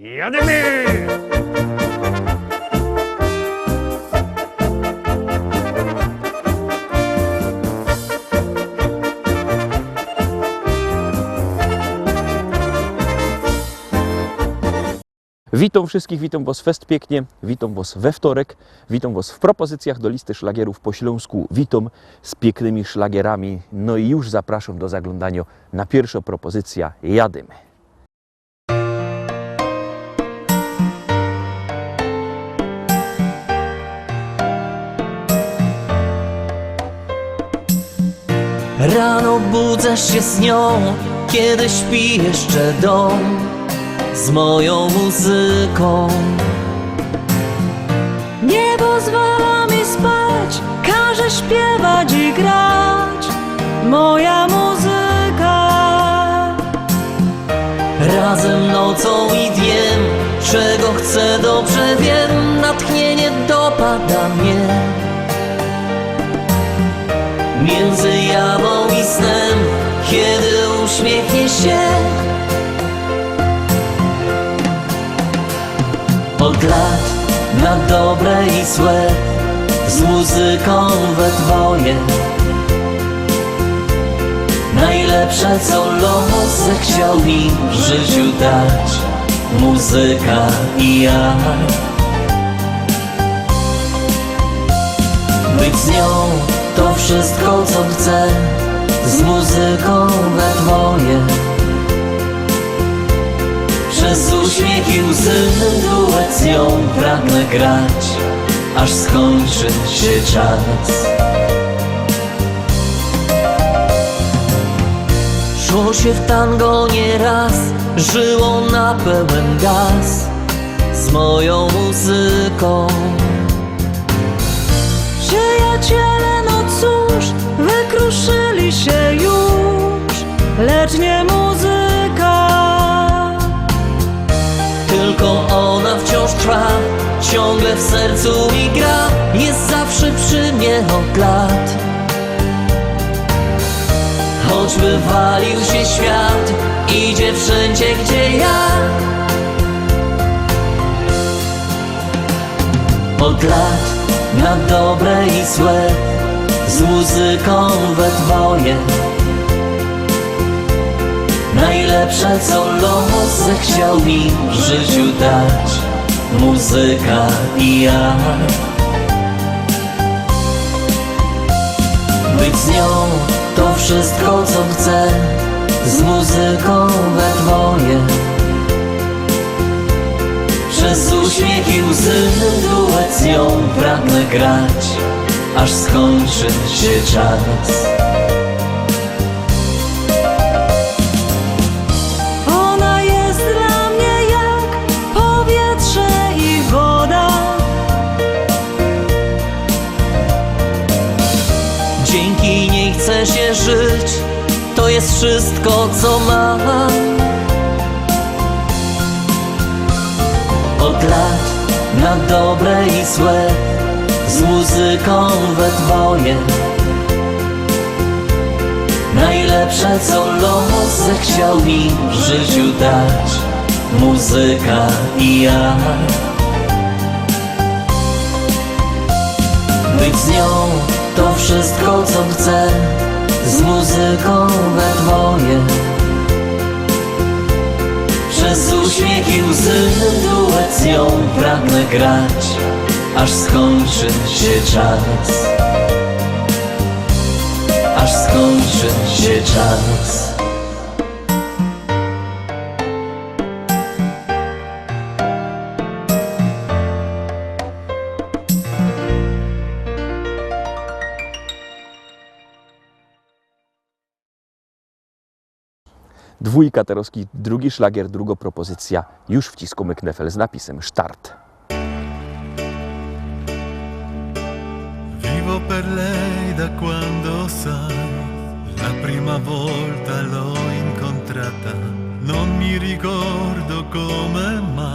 Jademy! Witam wszystkich, witam Was fest pięknie, witam Was we wtorek, witam Was w propozycjach do listy szlagierów po śląsku, witam z pięknymi szlagierami, no i już zapraszam do zaglądania na pierwszą propozycja Jadymy. Rano budzę się z nią, kiedy śpi jeszcze dom z moją muzyką. Nie pozwala mi spać, każe śpiewać i grać moja muzyka. Razem nocą i dniem, czego chcę dobrze wiem, natchnienie dopada mnie. Między jawą i snem, kiedy uśmiechnie się. Od lat na dobre i złe, z muzyką we dwoje. Najlepsze co los zechciał mi w życiu dać Muzyka i ja Być z nią to wszystko co chcę. Z muzyką we dwoje. Przez uśmiech i łzy duet z nią pragnę grać Aż skończy się czas. Szło się w tango nieraz, żyło na pełen gaz. Z moją muzyką. Przyjaciele, wykruszyli się już, lecz nie muzyka. Tylko ona wciąż trwa, ciągle w sercu mi gra, jest zawsze przy mnie od lat. Choćby walił się świat, idzie wszędzie gdzie ja. Od lat na dobre i złe, z muzyką we dwoje. Najlepsze co los zechciał mi w życiu dać Muzyka i ja. Być z nią to wszystko co chcę Z muzyką we dwoje. Przez uśmiech i łzy duet z nią pragnę grać Aż skończy się czas Ona jest dla mnie jak powietrze i woda. Dzięki niej chce się żyć, to jest wszystko co mam. Od lat na dobre i złe, z muzyką we dwoje. Najlepsze co los zechciał mi w życiu dać, muzyka i ja. Być z nią to wszystko co chcę Z muzyką we dwoje Przez uśmiech i łzy duet z nią pragnę grać Aż skończy się czas. Aż skończy się czas. Dwójka Terowski, drugi szlagier, druga propozycja, już wciskamy knefel z napisem Start. Vivo per lei da quando sai, la prima volta l'ho incontrata, non mi ricordo come ma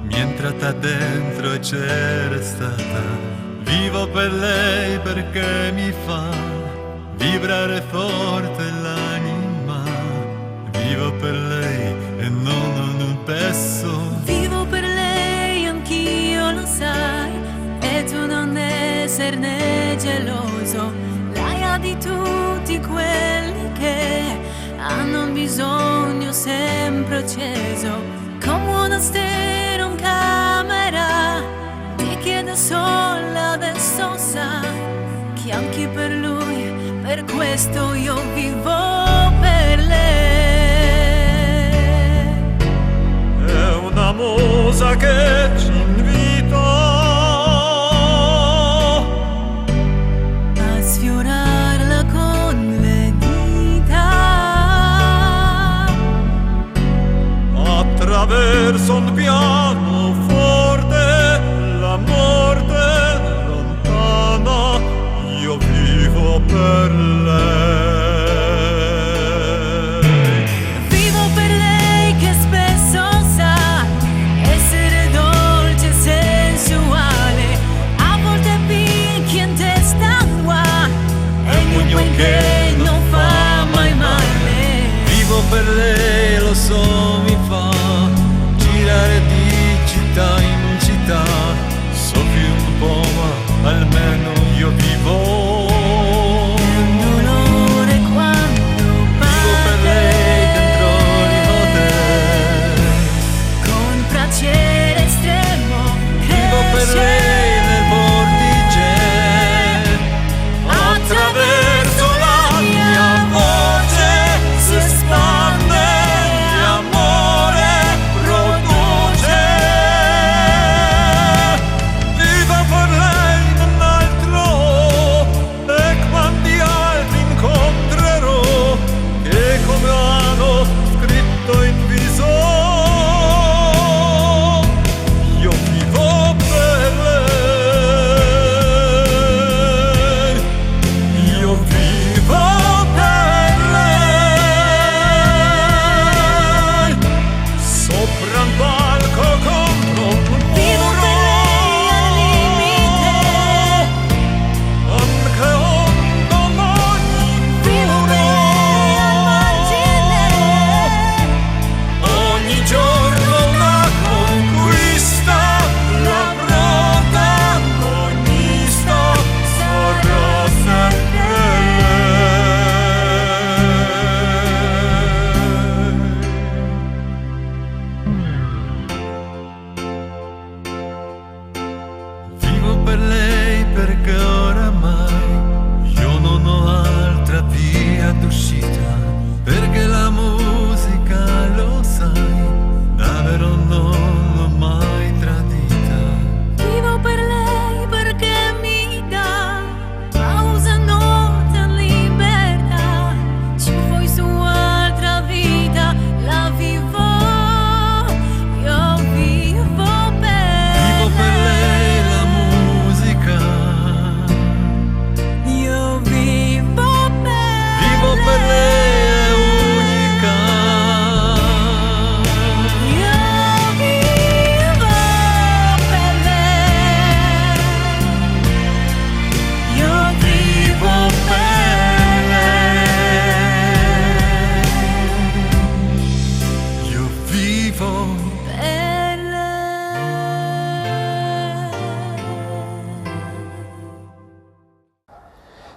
mi è entrata dentro e c'era stata. Vivo per lei perché mi fa vibrare forte l'anima, questo io vivo per lei. È una musa che ci invita a sfiorarla con le dita attraverso un piano. perder.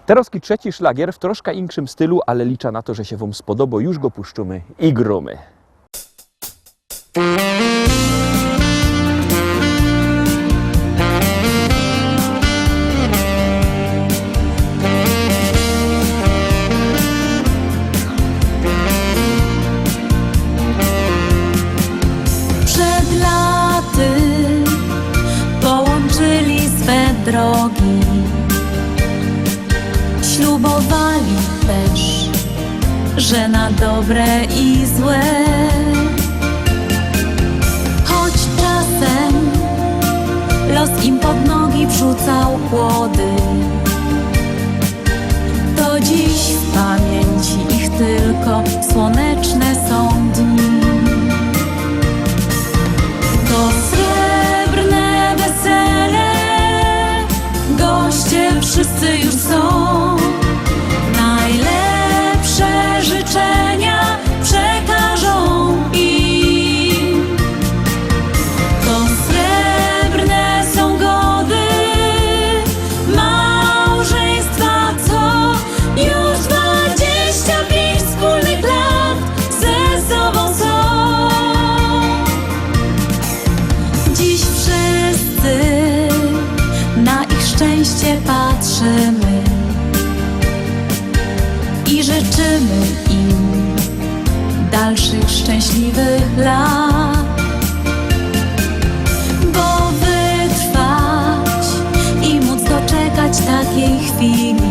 Teroski trzeci szlagier w troszkę inkszym stylu, ale liczę na to, że się Wam spodoba, już go puszczymy i grumy. Przed laty połączyli swe drogi pali też, że na dobre i złe. Choć czasem los im pod nogi wrzucał kłody, to dziś w pamięci ich tylko słoneczne są dni. To srebrne wesele, goście wszyscy już są. Dalszych szczęśliwych lat. Bo wytrwać i móc doczekać takiej chwili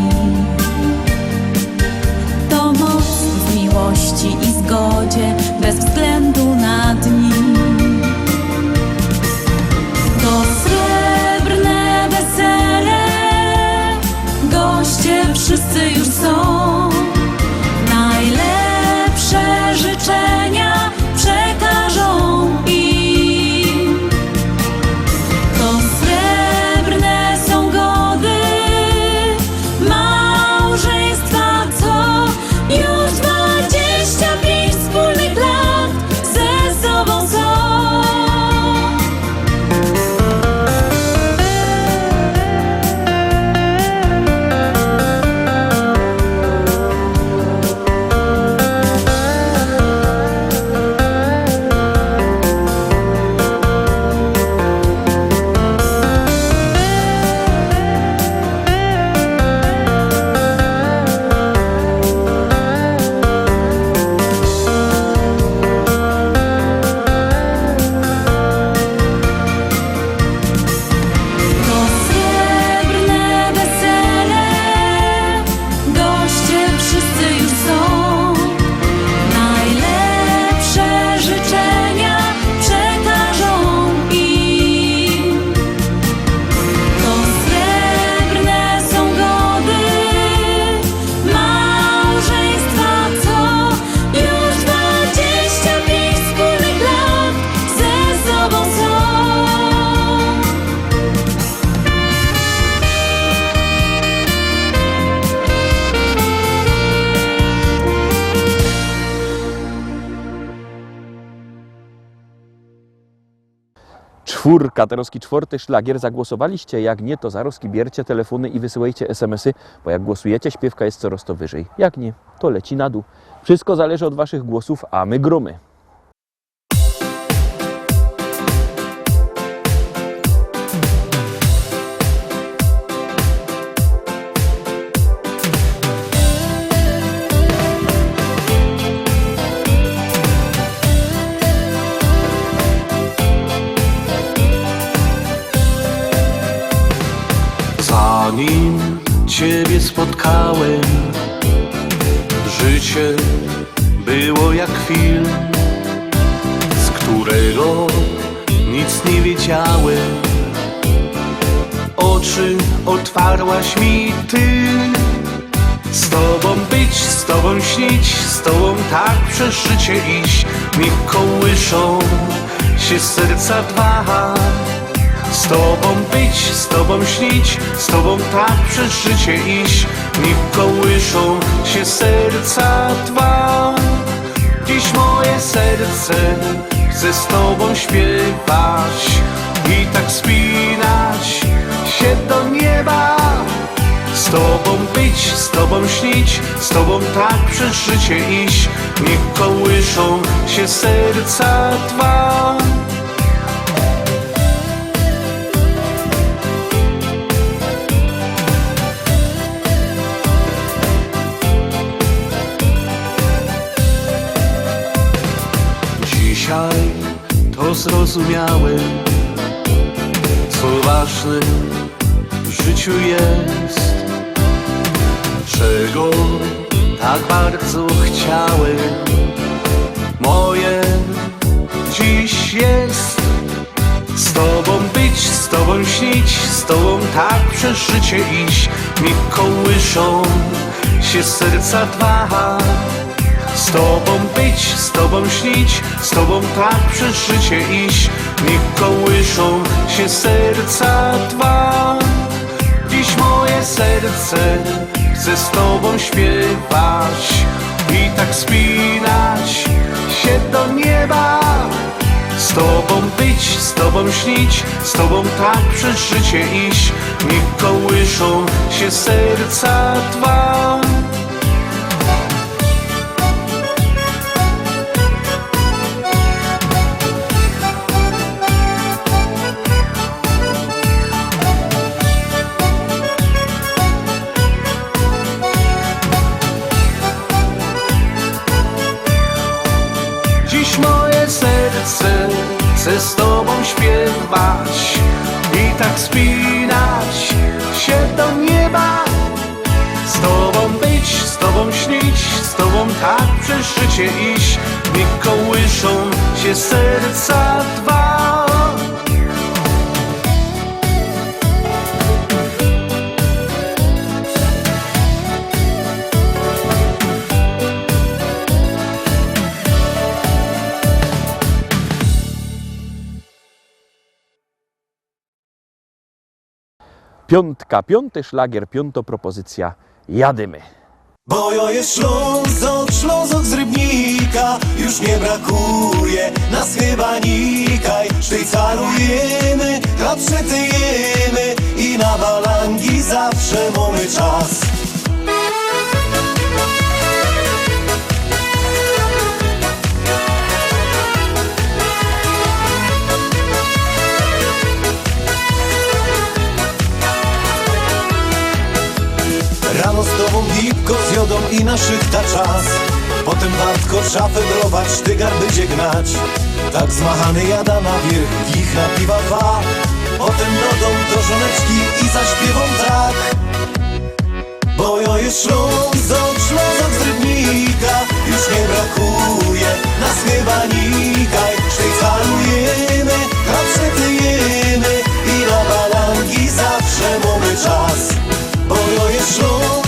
Czwórka, Terowski czwarty szlagier. Zagłosowaliście? Jak nie, to zaroski biercie telefony i wysyłajcie SMS-y, bo jak głosujecie, śpiewka jest coraz to wyżej. Jak nie, to leci na dół. Wszystko zależy od waszych głosów, a my gromy. Otwarłaś mi Ty, z Tobą być, z Tobą śnić, z Tobą tak przez życie iść. Niech kołyszą się serca dwa. Z Tobą być, z Tobą śnić, z Tobą tak przez życie iść. Niech kołyszą się serca dwa. Dziś moje serce chce z Tobą śpiewać i tak spinać się do nieba. Z Tobą być, z Tobą śnić, z Tobą tak przez życie iść. Niech kołyszą się serca dwa. Dzisiaj to zrozumiałem, co ważne w życiu jest, czego tak bardzo chciałem. Moje dziś jest z Tobą być, z Tobą śnić, z Tobą tak przez życie iść. Niech kołyszą się serca dwa. Z Tobą być, z Tobą śnić, z Tobą tak przez życie iść. Niech kołyszą się serca dwa. Dziś moje serce chce z Tobą śpiewać i tak spinać się do nieba. Z Tobą być, z Tobą śnić, z Tobą tak przez życie iść. Niech kołyszą się serca dwa. I tak spinać się do nieba. Z tobą być, z tobą śnić, z tobą tak przez życie iść, niech kołyszą się serca dwa. Piątka, piąty szlagier, piąto propozycja. Jadymy. Bo jo jest Ślązok, Ślązok z Rybnika Już nie brakuje nas chyba nikaj Szwajcarujemy, chleb przetyjemy I na balangi zawsze mamy czas tobą gipko z jodą i na szychta czas. Potem wartko szafę brować, sztygar będzie gnać. Tak zmachany jada na wierch, ich na piwa dwa. Potem do dom do żoneczki i zaśpiewą tak. Bo jo jest Ślązok, Ślązok z Rybnika Już nie brakuje nas chyba nikaj. Szwajcarujemy, chleb przetyjemy I na balangi zawsze mamy czas. Bo jo jest Ślązok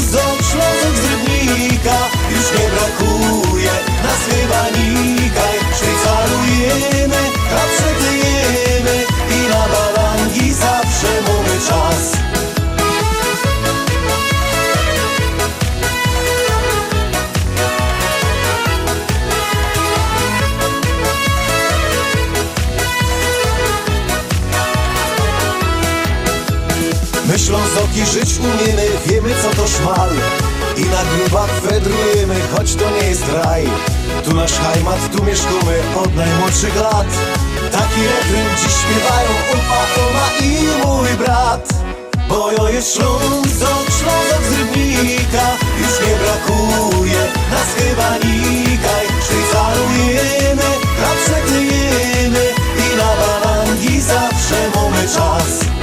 umiemy, wiemy co to szmal. I na grubach fedrujemy, choć to nie jest raj. Tu nasz hajmat, tu mieszkamy od najmłodszych lat. Taki refren dziś śpiewają upa, oma i mój brat. Bo jo jest Ślązok, Ślązok z Rybnika. Już nie brakuje nas chyba nikaj. Szwajcarujemy, chleb przetyjemy I na balangi zawsze mamy czas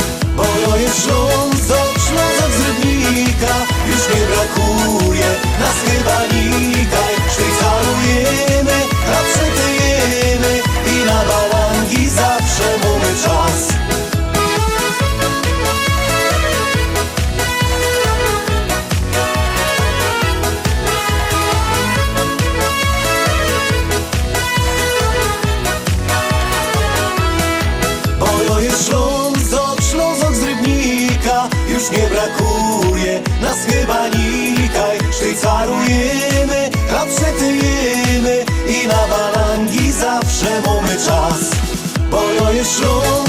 nas chyba nikaj Szwajcarujemy, przetyjemy I na balangi zawsze mamy czas. Bo jest Ślązok,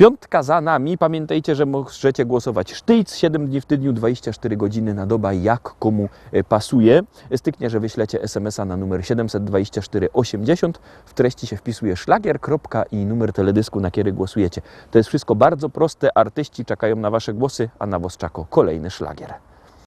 Piątka za nami. Pamiętajcie, że możecie głosować sztyc 7 dni w tygodniu, 24 godziny na doba, jak komu e, pasuje. Styknie, że wyślecie SMS-a na numer 724 80. W treści się wpisuje szlagier, kropka i numer teledysku, na który głosujecie. To jest wszystko bardzo proste. Artyści czekają na Wasze głosy, a na Was czako kolejny szlagier.